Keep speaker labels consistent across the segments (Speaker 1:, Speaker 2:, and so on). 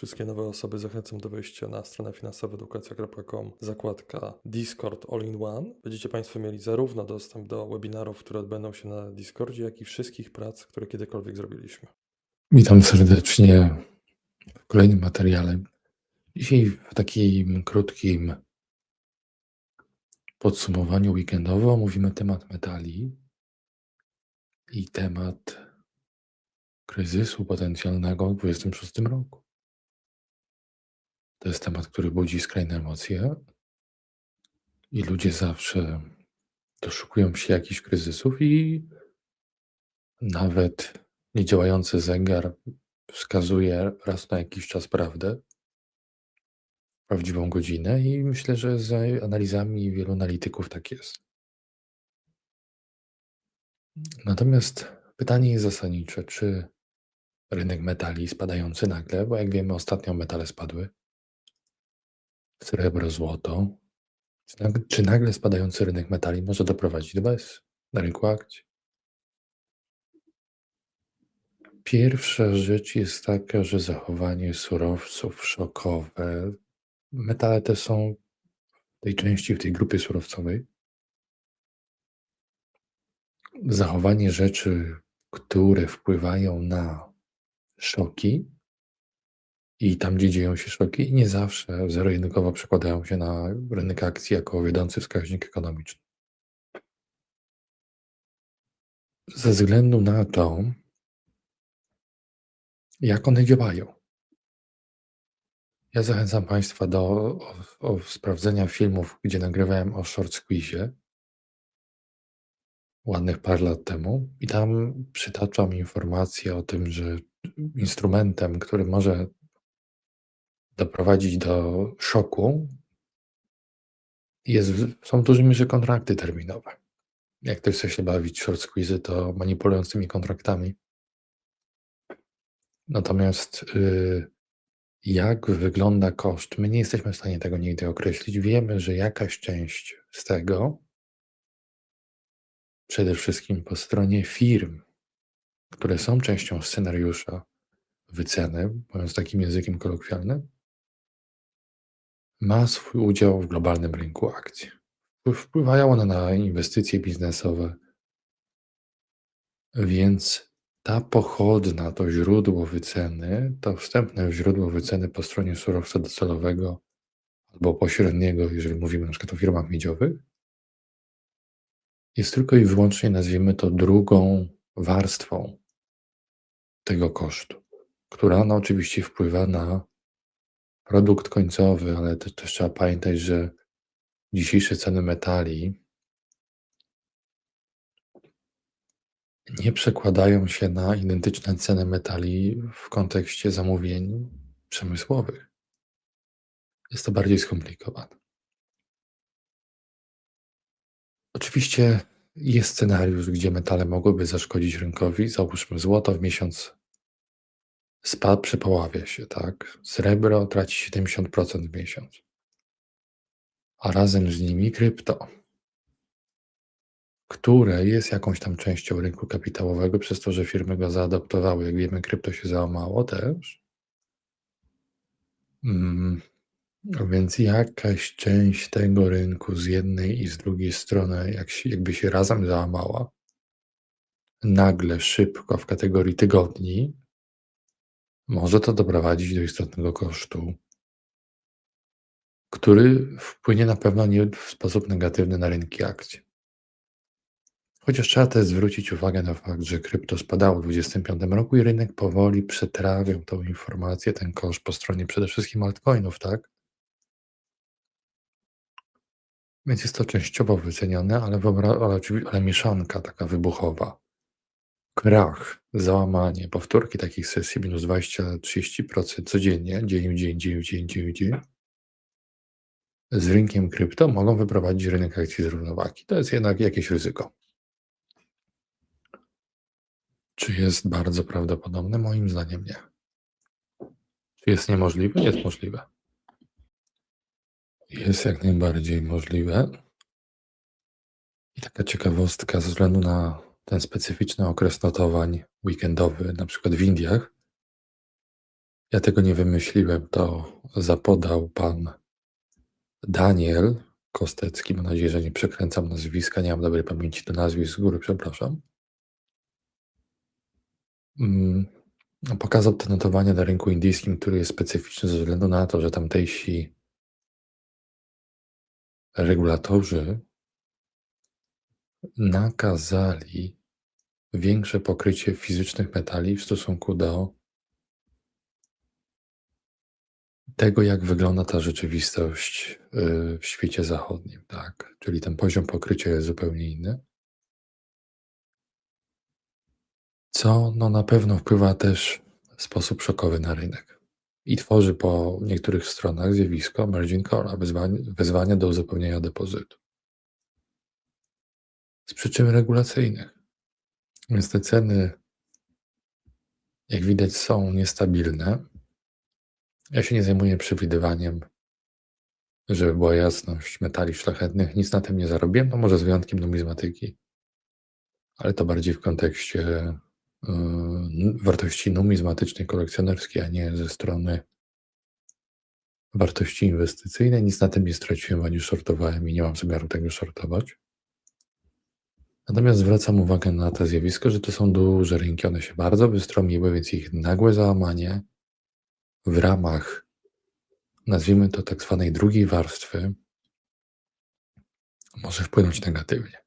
Speaker 1: Wszystkie nowe osoby zachęcam do wejścia na stronę finansowoedukacja.com, zakładka Discord All-in-One. Będziecie Państwo mieli zarówno dostęp do webinarów, które odbędą się na Discordzie, jak i wszystkich prac, które kiedykolwiek zrobiliśmy.
Speaker 2: Witam serdecznie w kolejnym materiale. Dzisiaj w takim krótkim podsumowaniu weekendowo omówimy temat metali i temat kryzysu potencjalnego w 2026 roku. To jest temat, który budzi skrajne emocje i ludzie zawsze doszukują się jakichś kryzysów i nawet niedziałający zegar wskazuje raz na jakiś czas prawdę, prawdziwą godzinę i myślę, że z analizami wielu analityków tak jest. Natomiast pytanie jest zasadnicze, czy rynek metali spadający nagle, bo jak wiemy ostatnio metale spadły, srebro, złoto, czy nagle, czy nagle spadający rynek metali może doprowadzić do bez na rynku akcji? Pierwsza rzecz jest taka, że zachowanie surowców szokowe. Metale te są w tej części, w tej grupie surowcowej. Zachowanie rzeczy, które wpływają na szoki i tam, gdzie dzieją się szoki, nie zawsze zero-jedynkowo przekładają się na rynek akcji jako wiodący wskaźnik ekonomiczny. Ze względu na to, jak one działają. Ja zachęcam Państwa do o, o sprawdzenia filmów, gdzie nagrywałem o short squeezie ładnych parę lat temu i tam przytaczam informacje o tym, że instrumentem, który może doprowadzić do szoku jest, są w dużej mierze kontrakty terminowe. Jak ktoś chce się bawić short squeezy, to manipulując tymi kontraktami. Natomiast y, jak wygląda koszt? My nie jesteśmy w stanie tego nigdy określić. Wiemy, że jakaś część z tego, przede wszystkim po stronie firm, które są częścią scenariusza wyceny, mówiąc takim językiem kolokwialnym, ma swój udział w globalnym rynku akcji. Wpływają one na inwestycje biznesowe, więc ta pochodna, to źródło wyceny, to wstępne źródło wyceny po stronie surowca docelowego albo pośredniego, jeżeli mówimy na przykład o firmach miedziowych, jest tylko i wyłącznie, nazwijmy to, drugą warstwą tego kosztu, która no, oczywiście wpływa na produkt końcowy, ale też, też trzeba pamiętać, że dzisiejsze ceny metali nie przekładają się na identyczne ceny metali w kontekście zamówień przemysłowych. Jest to bardziej skomplikowane. Oczywiście jest scenariusz, gdzie metale mogłyby zaszkodzić rynkowi. Załóżmy, złoto w miesiąc spadł, przepoławia się, tak? Srebro traci 70% w miesiąc. A razem z nimi krypto które jest jakąś tam częścią rynku kapitałowego, przez to, że firmy go zaadoptowały. Jak wiemy, krypto się załamało też. Mm, więc jakaś część tego rynku z jednej i z drugiej strony, jakby się razem załamała, nagle, szybko, w kategorii tygodni, może to doprowadzić do istotnego kosztu, który wpłynie na pewno nie w sposób negatywny na rynki akcji. Chociaż trzeba też zwrócić uwagę na fakt, że krypto spadało w 2025 roku i rynek powoli przetrawiał tą informację, ten koszt po stronie przede wszystkim altcoinów, tak? Więc jest to częściowo wycenione, ale, ale, ale mieszanka taka wybuchowa. Krach, załamanie, powtórki takich sesji minus 20-30% codziennie, dzień w dzień, dzień w dzień, dzień w dzień, z rynkiem krypto mogą wyprowadzić rynek akcji z równowagi. To jest jednak jakieś ryzyko. Czy jest bardzo prawdopodobne? Moim zdaniem nie. Czy jest niemożliwe? Jest możliwe. Jest jak najbardziej możliwe. I taka ciekawostka ze względu na ten specyficzny okres notowań weekendowy, na przykład w Indiach, Ja tego nie wymyśliłem, to zapodał pan Daniel Kostecki. Mam nadzieję, że nie przekręcam nazwiska, nie mam dobrej pamięci do nazwisk z góry, przepraszam. Mm, Pokazał te notowania na rynku indyjskim, który jest specyficzny ze względu na to, że tamtejsi regulatorzy nakazali większe pokrycie fizycznych metali w stosunku do tego, jak wygląda ta rzeczywistość y, w świecie zachodnim, tak? Czyli ten poziom pokrycia jest zupełnie inny. Co no, na pewno wpływa też w sposób szokowy na rynek i tworzy po niektórych stronach zjawisko margin call, wezwanie, do uzupełnienia depozytu. Z przyczyn regulacyjnych. Więc te ceny, jak widać, są niestabilne. Ja się nie zajmuję przewidywaniem, żeby była jasność metali szlachetnych. Nic na tym nie zarobiłem, no może z wyjątkiem numizmatyki, ale to bardziej w kontekście yy, wartości numizmatycznej, kolekcjonerskiej, a nie ze strony wartości inwestycyjnej. Nic na tym nie straciłem ani shortowałem i nie mam zamiaru tego shortować. Natomiast zwracam uwagę na to zjawisko, że to są duże rynki, one się bardzo wystromiły, więc ich nagłe załamanie w ramach, nazwijmy to tak zwanej drugiej warstwy, może wpłynąć negatywnie.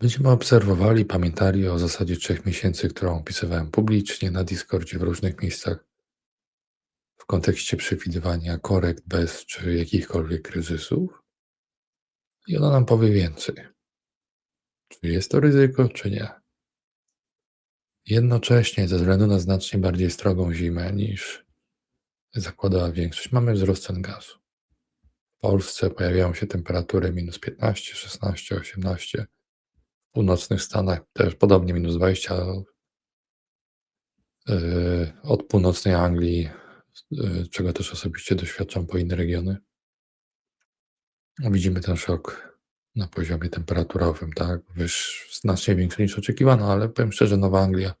Speaker 2: Będziemy obserwowali, pamiętali o zasadzie trzech miesięcy, którą opisywałem publicznie na Discordzie w różnych miejscach w kontekście przewidywania korekt bez czy jakichkolwiek kryzysów. I ona nam powie więcej. Czy jest to ryzyko, czy nie. Jednocześnie, ze względu na znacznie bardziej strogą zimę niż zakładała większość, mamy wzrost cen gazu. W Polsce pojawiają się temperatury minus 15, 16, 18. W północnych Stanach też podobnie minus 20. Yy, od północnej Anglii, yy, czego też osobiście doświadczam po inne regiony. Widzimy ten szok na poziomie temperaturowym, tak? Wyż, znacznie większy niż oczekiwano, ale powiem szczerze, Nowa Anglia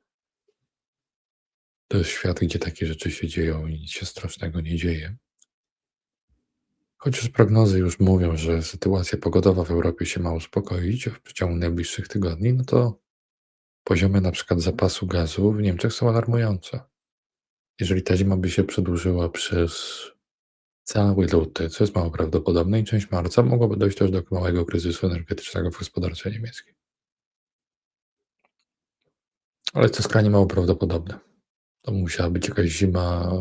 Speaker 2: to jest świat, gdzie takie rzeczy się dzieją i nic się strasznego nie dzieje. Chociaż prognozy już mówią, że sytuacja pogodowa w Europie się ma uspokoić w przeciągu najbliższych tygodni, no to poziomy na przykład zapasu gazu w Niemczech są alarmujące. Jeżeli ta zima by się przedłużyła przez cały luty, co jest mało prawdopodobne, i część marca mogłoby dojść też do małego kryzysu energetycznego w gospodarce niemieckiej. Ale to skrajnie mało prawdopodobne. To musiała być jakaś zima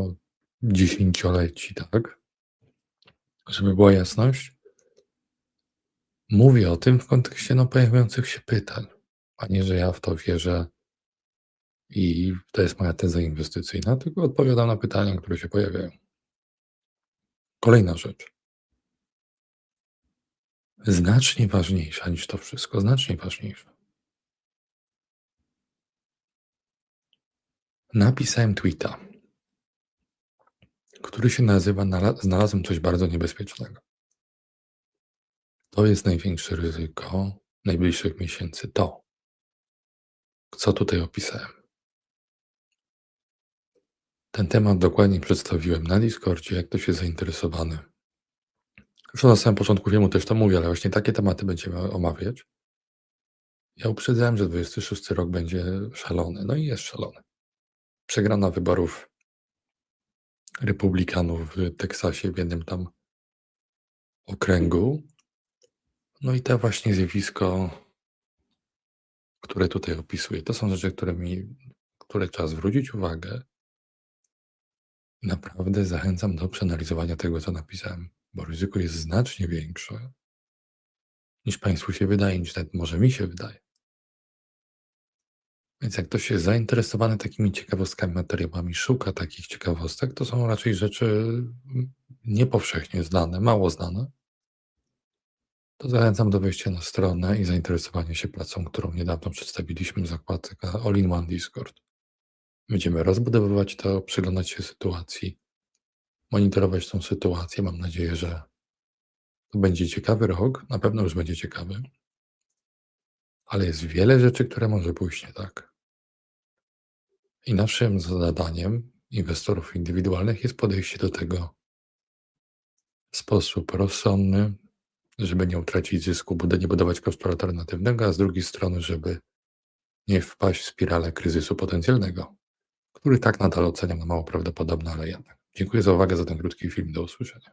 Speaker 2: dziesięcioleci, tak? Żeby była jasność. Mówię o tym w kontekście no, pojawiających się pytań, a nie, że ja w to wierzę i to jest moja teza inwestycyjna, tylko odpowiadam na pytania, które się pojawiają. Kolejna rzecz. Znacznie ważniejsza niż to wszystko, znacznie ważniejsza. Napisałem tweeta, który się nazywa Znalazłem coś bardzo niebezpiecznego. To jest największe ryzyko najbliższych miesięcy. To, co tutaj opisałem. Ten temat dokładnie przedstawiłem na Discordzie, jak ktoś jest zainteresowany. Zresztą na samym początku filmu też to mówię, ale właśnie takie tematy będziemy omawiać. Ja uprzedzałem, że 26 rok będzie szalony. No i jest szalony. Przegrana wyborów republikanów w Teksasie w jednym tam okręgu. No i to właśnie zjawisko, które tutaj opisuję, to są rzeczy, które mi, które trzeba zwrócić uwagę. Naprawdę zachęcam do przeanalizowania tego, co napisałem, bo ryzyko jest znacznie większe niż Państwu się wydaje, niż nawet może mi się wydaje. Więc jak ktoś jest zainteresowany takimi ciekawostkami, materiałami, szuka takich ciekawostek, to są raczej rzeczy niepowszechnie znane, mało znane. To zachęcam do wejścia na stronę i zainteresowania się pracą, którą niedawno przedstawiliśmy w zakładce All-in-One Discord. Będziemy rozbudowywać to, przyglądać się sytuacji, monitorować tą sytuację. Mam nadzieję, że to będzie ciekawy rok. Na pewno już będzie ciekawy. Ale jest wiele rzeczy, które może pójść nie tak. I naszym zadaniem inwestorów indywidualnych jest podejście do tego w sposób rozsądny, żeby nie utracić zysku, nie budować kosztu alternatywnego, a z drugiej strony, żeby nie wpaść w spiralę kryzysu potencjalnego, który tak nadal oceniam na mało prawdopodobny, ale jednak. Dziękuję za uwagę za ten krótki film. Do usłyszenia.